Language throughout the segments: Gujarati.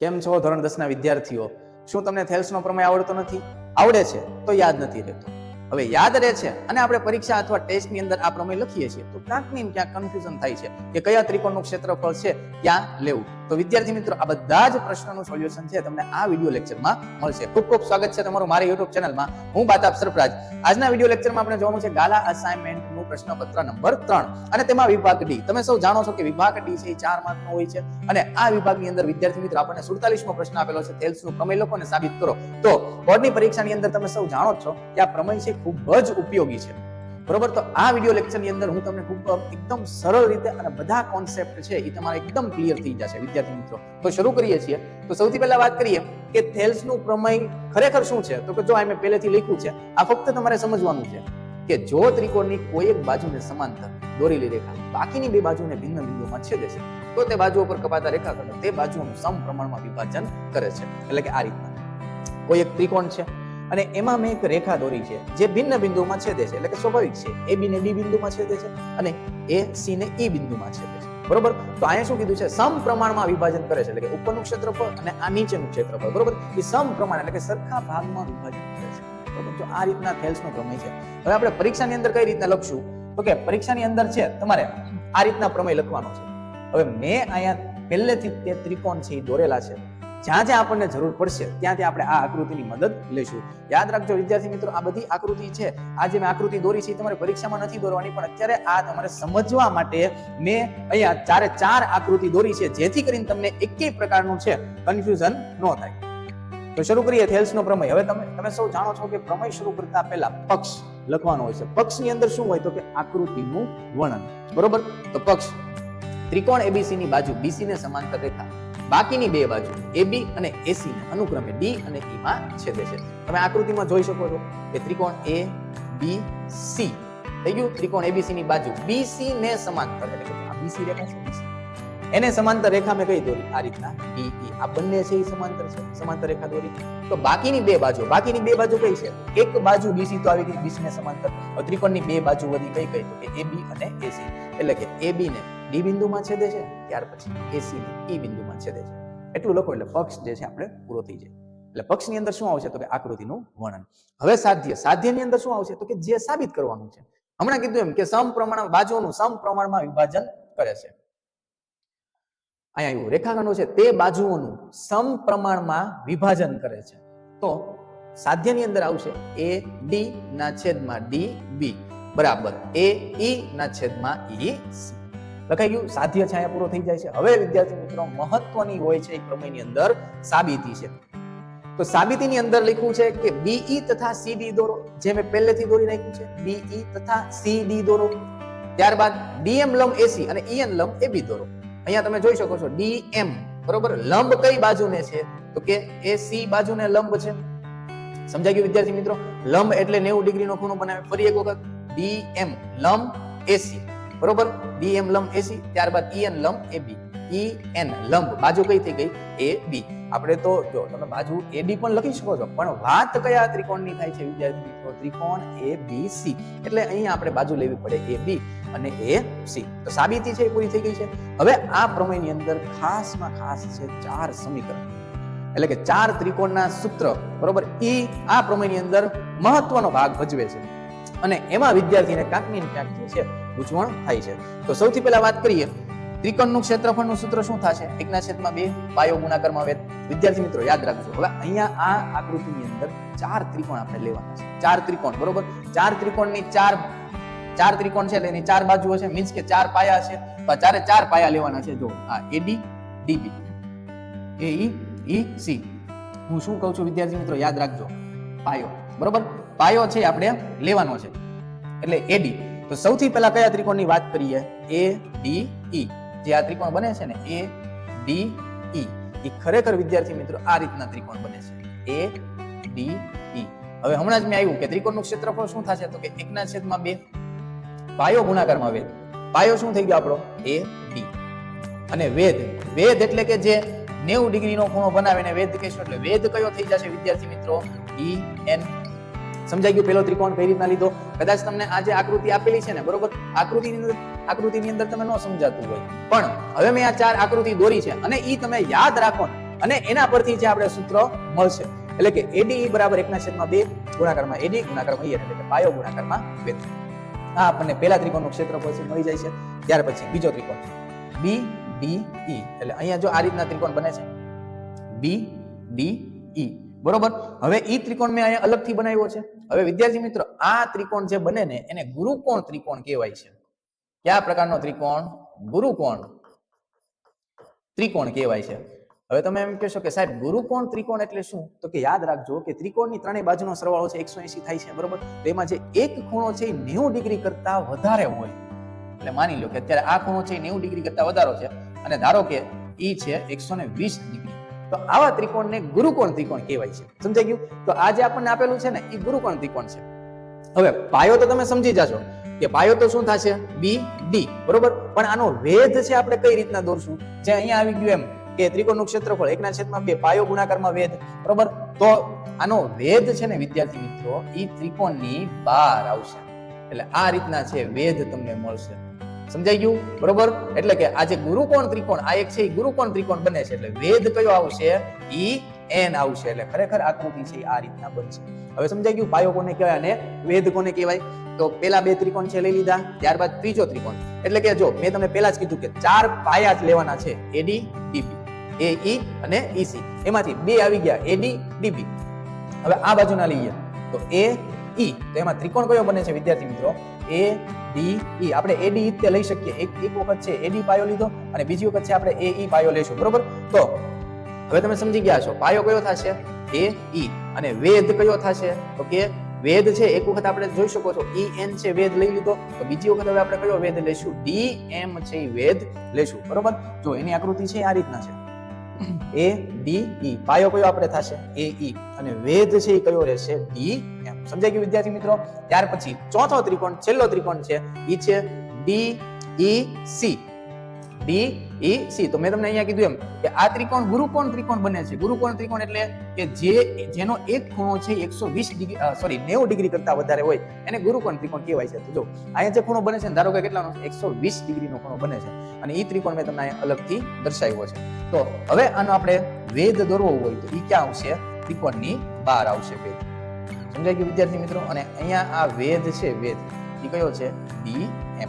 કેમ છો ધોરણ દસના વિદ્યાર્થીઓ? શું તમને થેલ્સનો પ્રમેય આવડતો નથી? આવડે છે, તો યાદ નથી રહેતો. હવે યાદ રહે છે અને આપણે પરીક્ષા અથવા ટેસ્ટની અંદર આ પ્રમેય લખીએ છીએ, તો ક્યાંક ને ક્યાંક કન્ફ્યુઝન થાય છે કે કયા ત્રિકોણનું ક્ષેત્રફળ છે ક્યાં લેવું. તો વિદ્યાર્થી મિત્રો, આ બધા જ પ્રશ્નોનું સોલ્યુશન છે તમને આ વિડિયો લેક્ચરમાં મળશે. ખૂબ ખૂબ સ્વાગત છે તમારું મારી યુટ્યુબ ચેનલમાં હું બાતાપ સરફરાજ. આજના વીડિયો લેક્ચરમાં આપણે જોવાનું છે ગાલા પ્રશ્નપત્ર નંબર ત્રણ. અને તેમાં વિભાગ ડી. તમે સૌ જાણો છો કે વિભાગ ડી છે એ ચાર માર્કનો હોય છે. અને આ વિભાગની અંદર વિદ્યાર્થી મિત્રો, આપણને સુડતાલીસમો પ્રશ્ન આપેલો છે થેલ્સનું પ્રમેય લખો અને સાબિત કરો. તો બોર્ડની પરીક્ષાની અંદર તમે સૌ જાણો છો કે આ પ્રમેય છે ખૂબ જ ઉપયોગી છે. બરોબર? તો આ વીડિયો લેક્ચરની અંદર હું તમને ખૂબ એકદમ સરળ રીતે અને બધા કોન્સેપ્ટ છે એ તમારે એકદમ ક્લિયર થઈ જશે, વિદ્યાર્થી મિત્રો. તો શરૂ કરીએ છીએ. તો સૌથી પહેલા વાત કરીએ કે થેલ્સનું પ્રમેય ખરેખર શું છે? તો કે જો આ મેં પહેલેથી લખ્યું છે, આ ફક્ત તમારે સમજવાનું છે. કે જો ત્રિકોણની કોઈ એક બાજુને સમાંતર દોરેલી રેખા બાકીની બે બાજુને ભિન્ન બિંદુમાં છેદે છે, તો તે બાજુઓ પર કપાતા રેખાખંડ તે બાજુઓનું સમપ્રમાણમાં વિભાજન કરે છે. એટલે કે આ રીતના. કોઈ એક ત્રિકોણ છે અને એમાં મેં એક રેખા દોરી છે જે ભિન્ન બિંદુમાં છેદે છે, એટલે કે સ્વાભાવિક છે. એ બી ને ડી બિંદુમાં છેદે છે અને એ સી ને ઈ બિંદુમાં છેદે છે. બરોબર? તો અહીંયા શું કીધું છે? સમ પ્રમાણમાં વિભાજન કરે છે, એટલે કે ઉપરનું ક્ષેત્રફળ અને આ નીચેનું ક્ષેત્રફળ. બરોબર? એ સમ પ્રમાણ એટલે કે સરખા ભાગમાં વિભાજન કરે છે. બરોબર આ રીતના થેલ્સનો પ્રમેય છે. હવે આપણે પરીક્ષાની અંદર કઈ રીતના લખશું? તો કે પરીક્ષાની અંદર છે, તમારે આ રીતના પ્રમેય લખવાનો છે. હવે મેં અહીંયા પહેલેથી તે ત્રિકોણ છે એ દોરેલા છે. જ્યાં જ્યાં આપણને જરૂર પડશે, ત્યાં ત્યાં આપણે આ આકૃતિની મદદ લઈશું. યાદ રાખજો વિદ્યાર્થી મિત્રો, આ બધી આકૃતિ છે, આ જે મેં આકૃતિ દોરી છે તમારે પરીક્ષામાં નથી દોરવાની, પણ અત્યારે આ તમારે સમજવા માટે મેં અહીંયા ચારે ચાર આકૃતિ દોરી છે, જેથી કરીને તમને એકેય પ્રકારનું છે કન્ફ્યુઝન ન થાય. તો શરૂ કરીએ થેલ્સનો પ્રમેય. હવે તમે તમે સૌ જાણો છો કે પ્રમેય શરૂ કરતા પહેલા પક્ષ લખવાનો હોય છે. પક્ષની અંદર શું હોય તો કે આકૃતિનું વર્ણન. બરોબર? તો પક્ષ. ત્રિકોણ એબીસી ની બાજુ બીસી ને સમાંતર રેખા. બાકીની બે બાજુ એબી અને એસી ને અનુક્રમે ડી અને ઈ માં છેદે છે. તમે આકૃતિમાં જોઈ શકો છો કે ત્રિકોણ એ બી સી થઈ ગયું? ત્રિકોણ એબીસી ની બાજુ બીસી ને સમાંતર. એટલે કે આ બીસી રેખા છે. એને સમાંતર રેખા મેં કઈ દોરી? આ રીતના. આ બંને છે એ સમાંતર છે. સમાંતર રેખા દોરી. તો બાકીની બે બાજુ, બાકીની બે બાજુ કઈ છે? એક બાજુ બીસી તો આવી ગઈ બીસી ને સમાંતર. ત્રિકોણની બે બાજુ વધી કઈ કઈ? તો કે એબી અને એસી એટલે કે એબી ને ડી બિંદુમાં છેદે છે, ત્યાર પછી એસી ને ઈ બિંદુમાં છેદે છે. એટલું લખો એટલે પક્ષ જે છે આપણે પૂરો થઈ જાય. એટલે પક્ષની અંદર શું આવશે? તો કે આકૃતિનું વર્ણન. હવે સાધ્ય, સાધ્યની અંદર શું આવશે? તો કે જે સાબિત કરવાનું છે. હમણાં કીધું એમ કે સમપ્રમાણ બાજુઓનું સમપ્રમાણમાં વિભાજન કરે છે. અહીંયા આવ્યું રેખાખંડો છે, તે બાજુઓનું સમ પ્રમાણમાં વિભાજન કરે છે. તો સાધ્યની અંદર આવશે એ, ડી ના છેદમાં ડી, બી. બરાબર. એ, ઈ ના છેદમાં ઈ, સી. લખાઈ ગયું? સાધ્ય છે, અહીંયા પૂરો થઈ જાય છે. હવે વિદ્યાર્થી મિત્રો, મહત્વની હોય છે એક પ્રમેયની અંદર સાબિતી છે. તો સાબિતીની અંદર લખ્યું છે કે બીઈ તથા સીડી દોરો, જે મેં પહેલેથી દોરી નાખ્યું છે બીઈ તથા સીડી દોરો. ત્યારબાદ ડીએમ લંબ એસી અને ઈએન લંબ એબી દોરો. અહીંયા તમે જોઈ શકો છો ડીએમ બરોબર? લંબ કઈ બાજુને છે? તો કે એસી બાજુને લંબ છે. સમજાઈ ગયું વિદ્યાર્થી મિત્રો? લંબ એટલે 90 ડિગ્રીનો ખૂણો બનાવે. ફરી એક વખત ડીએમ લંબ એસી બરોબર? ડીએમ લંબ એસી ત્યારબાદ ઈએન લંબ એબી એન લંબ. બાજુ કઈ થઈ ગઈ? એ બી આપણે તો જો, તમે બાજુ એ બી પણ લખી શકો છો. પણ વાત કયા ત્રિકોણની થાય છે, વિદ્યાર્થી મિત્રો? ત્રિકોણ એ બી સી એટલે અહીંયા આપણે બાજુ લેવી પડે એ બી અને એ સી તો સાબિતી છે એ પૂરી થઈ ગઈ છે. હવે આ પ્રમેયની અંદર ખાસમાં ખાસ છે ચાર સમીકરણ. એટલે કે ચાર ત્રિકોણના સૂત્ર. બરોબર? ઈ આ પ્રમેયની અંદર મહત્વનો ભાગ ભજવે છે. અને એમાં વિદ્યાર્થીને કાંકની ક્યાંક જે છે, ગૂંચવણ થાય છે. તો સૌથી પહેલા વાત કરીએ. ત્રિકોણનું ક્ષેત્રફળનું સૂત્ર શું થશે? એકના છેદમાં બે, પાયો ગુણાકારમાં વેદ વિદ્યાર્થી મિત્રો, યાદ રાખજો. હવે અહીંયા આ આકૃતિની અંદર ચાર ત્રિકોણ આપણે લેવાના છે. ચાર ત્રિકોણ, બરોબર? ચાર ત્રિકોણની ચાર ચાર ત્રિકોણ છે એટલે એની ચાર બાજુઓ છે. મીન્સ કે ચાર પાયા છે. તો ચારે ચાર પાયા લેવાના છે. જો, આ એડી ડીબી એ ઈ ઈ સી હું શું કહું છું વિદ્યાર્થી મિત્રો? યાદ રાખજો. પાયો, બરોબર? પાયો છે આપણે લેવાનો છે. એટલે એડી તો સૌથી પહેલા કયા ત્રિકોણની વાત કરીએ? એ ડી ઈ જે આ ત્રિકોણ બને છે ને, એ ડી ઈ એ ખરેખર વિદ્યાર્થી મિત્રો આ રીતના ત્રિકોણ બને છે. એ ડી ઈ હવે હમણાં જ મેં આવ્યું કે ત્રિકોણનું ક્ષેત્રફળ શું થશે? તો કે એકના છેદમાં બે. પાયો ગુણાકારમાં વેદ પાયો શું થઈ ગયો આપણો? એ ડી અને વેદ વેદ એટલે કે જે નેવું ડિગ્રીનો ખૂણો બનાવીને વેદ કહેશું એટલે વેદ કયો થઈ જશે વિદ્યાર્થી મિત્રો? ઈ એન સમજાઈ ગયું પેલો ત્રિકોણ કઈ રીતના લીધો? કદાચ તમને આ આકૃતિ આપેલી છે ને, બરોબર? આકૃતિની અંદર આકૃતિની અંદર તમે ન સમજાતું હોય. પણ હવે મેં આ ચાર આકૃતિ દોરી છે અને ઈ તમે યાદ રાખો અને એના પરથી જે આપણે સૂત્ર મળશે. એટલે કે એડી બરાબર એકના છેદમાં બે, ગુણાકારમાં એડી ગુણાકારમાં EN એટલે કે પાયો ગુણાકારમાં બે. આ આપણને પહેલા ત્રિકોણનું ક્ષેત્રફળ છે મળી જાય છે. ત્યાર પછી બીજો ત્રિકોણ. બી ડી ઈ એટલે અહીંયા જો આ રીતના ત્રિકોણ બને છે. બી ડી ઈ બરોબર? હવે ઈ ત્રિકોણ મેં અહીંયા અલગથી બનાવ્યો છે. હવે વિદ્યાર્થી મિત્રો, આ ત્રિકોણ જે બને ને, એને ગુરુકોણ ત્રિકોણ કહેવાય છે. કયા પ્રકારનો ત્રિકોણ? ગુરુકોણ. ત્રિકોણ કહેવાય છે. હવે તમે એમ કહેશો કે સાહેબ, ગુરુકોણ ત્રિકોણ એટલે શું? તો કે યાદ રાખજો કે ત્રિકોણની ત્રણેય બાજુનો સરવાળો છે એકસો થાય છે, બરોબર? તો એમાં જે એક ખૂણો છે એ નેવું ડિગ્રી કરતા વધારે હોય. એટલે માની લો કે અત્યારે આ ખૂણો છે એ નેવું ડિગ્રી કરતા વધારો છે. અને ધારો કે ઈ છે એકસો ડિગ્રી. તો આવા ત્રિકોણને ગુરુકોણ ત્રિકોણ કહેવાય છે. સમજાઈ ગયું? તો આ જે આપણને આપેલું છે ને, એ ગુરુકોણ ત્રિકોણ છે. હવે, પાયો તો તમે સમજી જાશો કે પાયો તો શું થશે? બી ડી બરોબર? પણ આનો વેધ છે આપણે કઈ રીતના દોરશું? જે અહીંયા આવી ગયું એમ કે ત્રિકોણનું ક્ષેત્રફળ એકના છેદમાં બે, પાયો ગુણાકારમાં વેધ, બરોબર? તો આનો વેધ છે ને, વિદ્યાર્થી મિત્રો એ ત્રિકોણની બહાર આવશે. એટલે આ રીતના છે વેધ તમને મળશે. સમજાઈ ગયું? બરોબર? એટલે કે આ જે ગુરુકોણ ત્રિકોણ, આ એક છે એ ગુરુકોણ ત્રિકોણ બને છે. એટલે વેધ કયો આવશે? ઈ એન આવશે. એટલે ખરેખર આકૃતિ છે આ રીતના બનશે. હવે સમજાઈ ગયું? પાયો કોને કહેવાય અને વેધ કોને કહેવાય? તો પેલા બે ત્રિકોણ છે લઈ લીધા, ત્યારબાદ ત્રીજો ત્રિકોણ. એટલે કે જો મેં તમને પેલા જ કીધું કે ચાર પાયા જ લેવાના છે એડી ડીબી એ ઈ અને ઈસી એમાંથી બે આવી ગયા એડી ડીબી હવે આ બાજુના લઈએ. તો એ ઈ તો એમાં ત્રિકોણ કયો બને છે, વિદ્યાર્થી મિત્રો? એ ડી ઈ આપણે એડી તે લઈ શકીએ. એક એક વખત છે એડી પાયો લીધો અને બીજી વખત છે આપણે એ ઈ પાયો લેશું. બરોબર? તો હવે તમે સમજી ગયા છો, પાયો કયો થશે? એ ઈ અને વેદ કયો થશે? તો કે વેદ છે, એક વખત આપણે જોઈ શકો છો ઈ એન છે વેદ લઈ લીધો. તો બીજી વખત હવે આપણે કયો વેદ લેશું? ડી એમ છે વેદ લેશું. બરોબર? જો એની આકૃતિ છે આ રીતના છે. એ ડી ઈ પાયો કયો આપણે થશે? એ ઈ અને વેદ છે, એ કયો રહેશે? ડી એમ સમજાઈ ગયું વિદ્યાર્થી મિત્રો? ત્યાર પછી ચોથો ત્રિકોણ, છેલ્લો ત્રિકોણ છે, ઈ છે D E C D E C તો મેં તમને અહીંયા કીધું એમ કે આ ત્રિકોણ ગુરુકોણ ત્રિકોણ બને છે. ગુરુકોણ ત્રિકોણ એટલે કે જે, જેનો એક ખૂણો છે એકસો વીસ ડિગ્રી સોરી નેવું ડિગ્રી કરતા વધારે હોય એને ગુરુકોણ ત્રિકોણ કહેવાય છે. તો જો, અહીંયા જે ખૂણો બને છે ધારો કે કેટલાનો એકસો વીસ ડિગ્રીનો ખૂણો બને છે. અને એ ત્રિકોણ મેં તમને અહીંયા અલગથી દર્શાવ્યો છે. તો હવે આનો આપણે વેદ દોરવો હોય તો એ ક્યાં આવશે? ત્રિકોણની બહાર આવશે વેદ સમજાઈ ગયું વિદ્યાર્થી મિત્રો, અને અહીંયા આ વેદ છે, વેદ. એ કયો છે? ડી એમ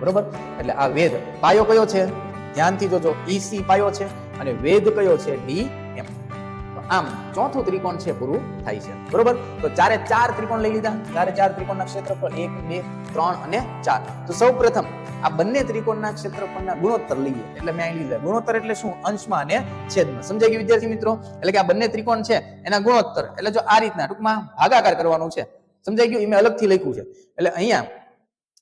બરોબર? એટલે આ વેદ પાયો કયો છે? ધ્યાનથી જોજો. ઈસી પાયો છે, અને વેદ કયો છે? ડી આમ ચોથું ત્રિકોણ છે પૂરું થાય છે. બરોબર? તો ચારે ચાર ત્રિકોણ લઈ લીધા. ચારે ચાર ત્રિકોણના ક્ષેત્રફળ એક, બે, ત્રણ અને ચાર. તો સૌ પ્રથમ આ બંને ત્રિકોણના ક્ષેત્રફળના ગુણોત્તર લઈએ. એટલે મેં અહીં લીધા. ગુણોત્તર એટલે શું? અંશમાં અને છેદમાં. સમજાય ગયું વિદ્યાર્થી મિત્રો? એટલે કે આ બંને ત્રિકોણ છે, એના ગુણોત્તર. એટલે જો આ રીતના ટૂંકમાં ભાગાકાર કરવાનું છે. સમજાઈ ગયું? એ મેં અલગથી લખ્યું છે. એટલે અહીંયા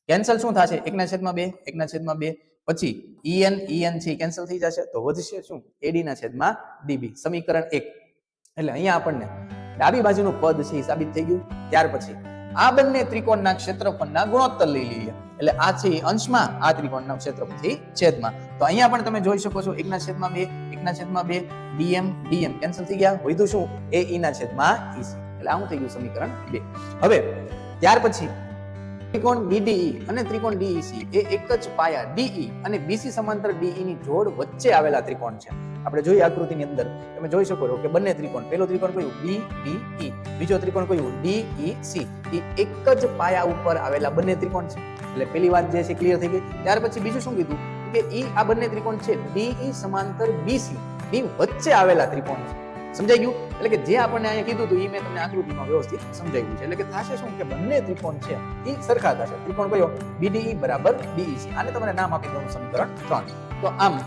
કેન્સલ શું થશે? એકના છેદમાં બે, એકના છેદમાં બે. પછી ઈએન ઈએન છે કેન્સલ થઈ જશે. તો વધશે શું? એડી ના છેદમાં ડીબી સમીકરણ એક. એટલે અહીંયા આપણને ડાબી બાજુનું પદ છે એ સાબિત થઈ ગયું. ત્યાર પછી આ બંને ત્રિકોણના ક્ષેત્રફળના ગુણોત્તર લઈ લઈએ. એટલે આ છે અંશમાં, આ ત્રિકોણના ક્ષેત્રફળથી છેદમાં. તો અહીંયા પણ તમે જોઈ શકો છો એકના છેદમાં બે, એકના છેદમાં બે, ડીએમ ડીએમ કેન્સલ થઈ ગયા. વધ્યું શું? એ ઈના છેદમાં ઈસી એટલે આવું થઈ ગયું સમીકરણ બે. હવે ત્યાર પછી ત્રિકોણ બીડીઈ અને ત્રિકોણ ડીઈસી એ એક જ પાયા ડીઈ અને બીસી સમાંતર ડીઈ ની જોડ વચ્ચે આવેલા ત્રિકોણ છે. આપણે જોઈએ આકૃતિની અંદર, તમે જોઈ શકો છો કે બંને ત્રિકોણ, પહેલો ત્રિકોણ કયું? BDE બીજો ત્રિકોણ કયું? સી એ એક જ પાયા ઉપર આવેલા બંને ત્રિકોણ છે. એટલે પેલી વાત જે છે ક્લિયર થઈ ગઈ. ત્યાર પછી બીજું શું કીધું? કે ઈ આ બંને ત્રિકોણ છે. DE સમાંતર BC ની વચ્ચે આવેલા ત્રિકોણ છે. સમજાઈ ગયું? એટલે કે જે આપણને અહીંયા કીધું હતું એ મેં તમને આકૃતિમાં વ્યવસ્થિત સમજાવ્યું છે. એટલે કે થશે શું? કે બંને ત્રિકોણ છે. એ સરખા થશે. ત્રિકોણ કયો? બીડીઈ બરાબર DEC આને તમને નામ આપી દઉં સમીકરણ ત્રણ. તો આમ,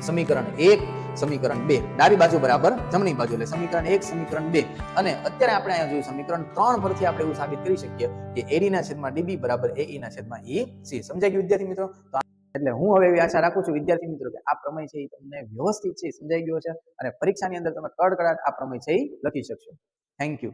સમીકરણ એક સમીકરણ બે. ડાબી બાજુ બરાબર, જમણી બાજુ એટલે સમીકરણ એક, સમીકરણ બે. અને અત્યારે આપણે અહીંયા જોયું સમીકરણ ત્રણ પરથી આપણે એવું સાબિત કરી શકીએ કે એડી ના છેદમાં ડીબી બરાબર એ ના છેદમાં ઈ સી સમજાય ગયું વિદ્યાર્થી મિત્રો? એટલે હું હવે એવી આશા રાખું છું વિદ્યાર્થી મિત્રો કે આ પ્રમેય છે એ તમને વ્યવસ્થિત છે, સમજાઈ ગયો છે અને પરીક્ષાની અંદર તમે કડકડાટ આ પ્રમેય છે એ લખી શકશો. Thank you